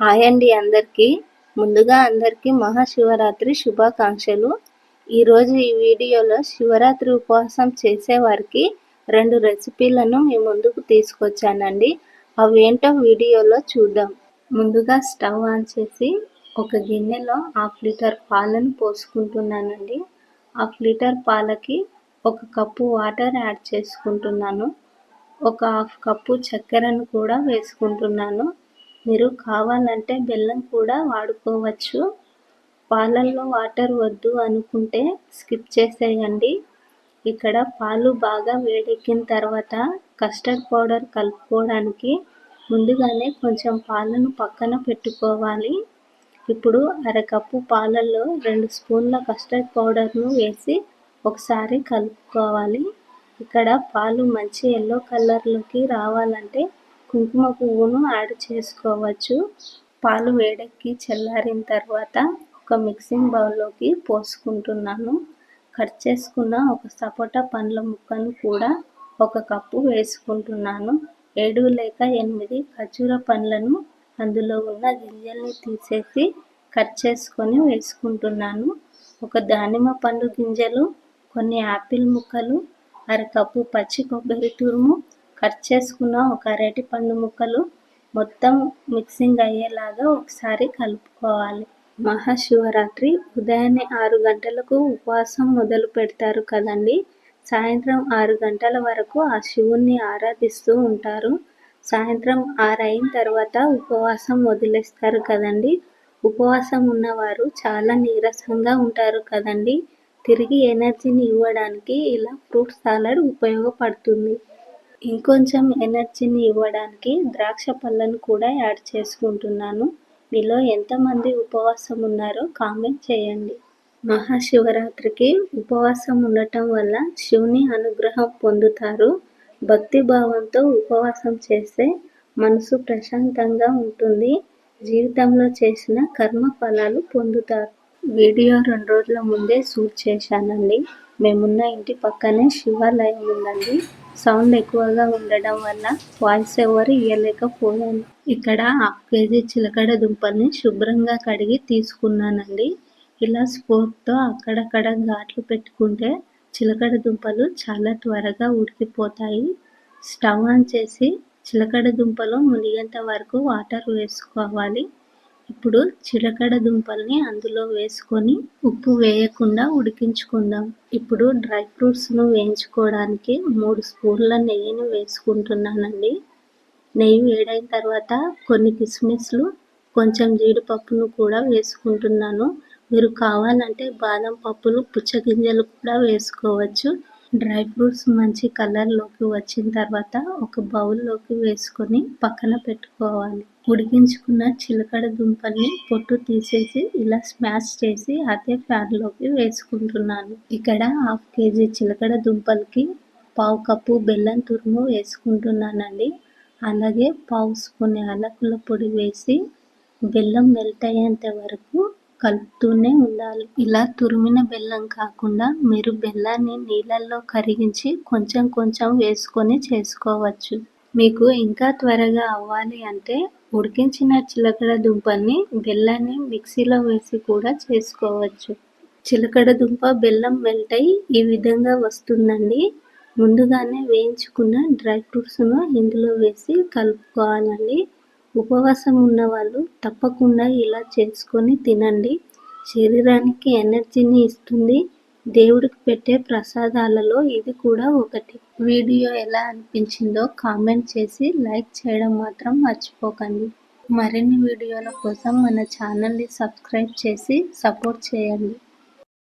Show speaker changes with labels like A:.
A: Hi అండి అందరికీ. ముందుగా అందరికీ మహాశివరాత్రి శుభాకాంక్షలు. ఈరోజు ఈ వీడియోలో శివరాత్రి ఉపవాసం చేసేవారికి రెండు రెసిపీలను మీ ముందుకు తీసుకొచ్చానండి. అవి ఏంటో వీడియోలో చూద్దాం. ముందుగా స్టవ్ ఆన్ చేసి ఒక గిన్నెలో హాఫ్ లీటర్ పాలను పోసుకుంటున్నానండి. హాఫ్ లీటర్ పాలకి ఒక కప్పు వాటర్ యాడ్ చేసుకుంటున్నాను. ఒక హాఫ్ కప్పు చక్కెరను కూడా వేసుకుంటున్నాను. మీరు కావాలంటే బెల్లం కూడా వాడుకోవచ్చు. పాలల్లో వాటర్ వద్దు అనుకుంటే స్కిప్ చేసేయండి. ఇక్కడ పాలు బాగా వేడెక్కిన తర్వాత కస్టర్డ్ పౌడర్ కలుపుకోవడానికి ముందుగానే కొంచెం పాలను పక్కన పెట్టుకోవాలి. ఇప్పుడు అరకప్పు పాలల్లో రెండు స్పూన్ల కస్టర్డ్ పౌడర్ను వేసి ఒకసారి కలుపుకోవాలి. ఇక్కడ పాలు మంచి ఎల్లో కలర్లోకి రావాలంటే కుంకుమ పువ్వును యాడ్ చేసుకోవచ్చు. పాలు వేడెక్కి చల్లారిన తర్వాత ఒక మిక్సింగ్ బౌల్లోకి పోసుకుంటున్నాను. కట్ చేసుకున్న ఒక సపోటా పండ్ల ముక్కను కూడా ఒక కప్పు వేసుకుంటున్నాను. ఏడు లేక ఎనిమిది ఖర్జూర పండ్లను అందులో ఉన్న గింజల్ని తీసేసి కట్ చేసుకొని వేసుకుంటున్నాను. ఒక దానిమ్మ పండు గింజలు కొన్ని యాపిల్ ముక్కలు అరకప్పు పచ్చి కొబ్బరి తురుము కట్ చేసుకున్న ఒక అరటి పండు ముక్కలు మొత్తం మిక్సింగ్ అయ్యేలాగా ఒకసారి కలుపుకోవాలి. మహాశివరాత్రి ఉదయాన్నే ఆరు గంటలకు ఉపవాసం మొదలు పెడతారు కదండి. సాయంత్రం ఆరు గంటల వరకు ఆ శివుణ్ణి ఆరాధిస్తూ ఉంటారు. సాయంత్రం ఆరు అయిన తర్వాత ఉపవాసం వదిలేస్తారు కదండి. ఉపవాసం ఉన్నవారు చాలా నీరసంగా ఉంటారు కదండి. తిరిగి ఎనర్జీని ఇవ్వడానికి ఇలా ఫ్రూట్ సాలడ్ ఉపయోగపడుతుంది. ఇంకొంచెం ఎనర్జీని ఇవ్వడానికి ద్రాక్ష పళ్ళను కూడా యాడ్ చేసుకుంటున్నాను. మీలో ఎంతమంది ఉపవాసం ఉన్నారో కామెంట్ చేయండి. మహాశివరాత్రికి ఉపవాసం ఉండటం వల్ల శివుని అనుగ్రహం పొందుతారు. భక్తి భావంతో ఉపవాసం చేస్తే మనసు ప్రశాంతంగా ఉంటుంది. జీవితంలో చేసిన కర్మ ఫలాలు పొందుతారు. వీడియో రెండు రోజుల ముందే షూట్ చేశానండి. మేమున్న ఇంటి పక్కనే శివాలయం ఉందండి. సౌండ్ ఎక్కువగా ఉండడం వల్ల వాయిస్ ఎవరు ఇవ్వలేకపోయాను ఇక్కడ హాఫ్ కేజీ చిలకడ దుంపల్ని శుభ్రంగా కడిగి తీసుకున్నానండి. ఇలా స్పోర్ట్తో అక్కడక్కడ ఘాట్లు పెట్టుకుంటే చిలకడ దుంపలు చాలా త్వరగా ఉడికిపోతాయి. స్టవ్ ఆన్ చేసి చిలకడ దుంపలు మునిగేంత వరకు వాటర్ వేసుకోవాలి. ఇప్పుడు చిలకడ దుంపల్ని అందులో వేసుకొని ఉప్పు వేయకుండా ఉడికించుకుందాం. ఇప్పుడు డ్రై ఫ్రూట్స్ను వేయించుకోవడానికి మూడు స్పూన్ల నెయ్యిని వేసుకుంటున్నానండి. నెయ్యి వేడైన తర్వాత కొన్ని కిస్మిస్లు కొంచెం జీడిపప్పును కూడా వేసుకుంటున్నాను. మీరు కావాలంటే బాదం పప్పులు పుచ్చగింజలు కూడా వేసుకోవచ్చు. డ్రై ఫ్రూట్స్ మంచి కలర్లోకి వచ్చిన తర్వాత ఒక బౌల్లోకి వేసుకొని పక్కన పెట్టుకోవాలి. ఉడికించుకున్న చిలకడ దుంపల్ని పొట్టు తీసేసి ఇలా స్మాష్ చేసి అదే ఫ్యాన్లోకి వేసుకుంటున్నాను. ఇక్కడ హాఫ్ కేజీ చిలకడ దుంపలకి పావు కప్పు బెల్లం తురుము వేసుకుంటున్నానండి. అలాగే పావు స్పూన్ యాలకుల పొడి వేసి బెల్లం మెల్ట్ అయ్యేంత వరకు కలుపుతూనే ఉండాలి. ఇలా తురిమిన బెల్లం కాకుండా మీరు బెల్లాన్ని నీళ్ళల్లో కరిగించి కొంచెం కొంచెం వేసుకొని చేసుకోవచ్చు. మీకు ఇంకా త్వరగా అవ్వాలి అంటే ఉడికించిన చిలకడ దుంపని బెల్లాన్ని మిక్సీలో వేసి కూడా చేసుకోవచ్చు. చిలకడ దుంప బెల్లం మెల్ట్ అయి ఈ విధంగా వస్తుందండి. ముందుగానే వేయించుకున్న డ్రై ఫ్రూట్స్ను ఇందులో వేసి కలుపుకోవాలండి. ఉపవాసం ఉన్న వాళ్ళు తప్పకుండా ఇలా చేసుకొని తినండి. శరీరానికి ఎనర్జీని ఇస్తుంది. దేవుడికి పెట్టే ప్రసాదాలలో ఇది కూడా ఒకటి. వీడియో ఎలా అనిపించిందో కామెంట్ చేసి లైక్ చేయడం మాత్రం మర్చిపోకండి. మరిన్ని వీడియోల కోసం మన ఛానల్ని సబ్స్క్రైబ్ చేసి సపోర్ట్ చేయండి.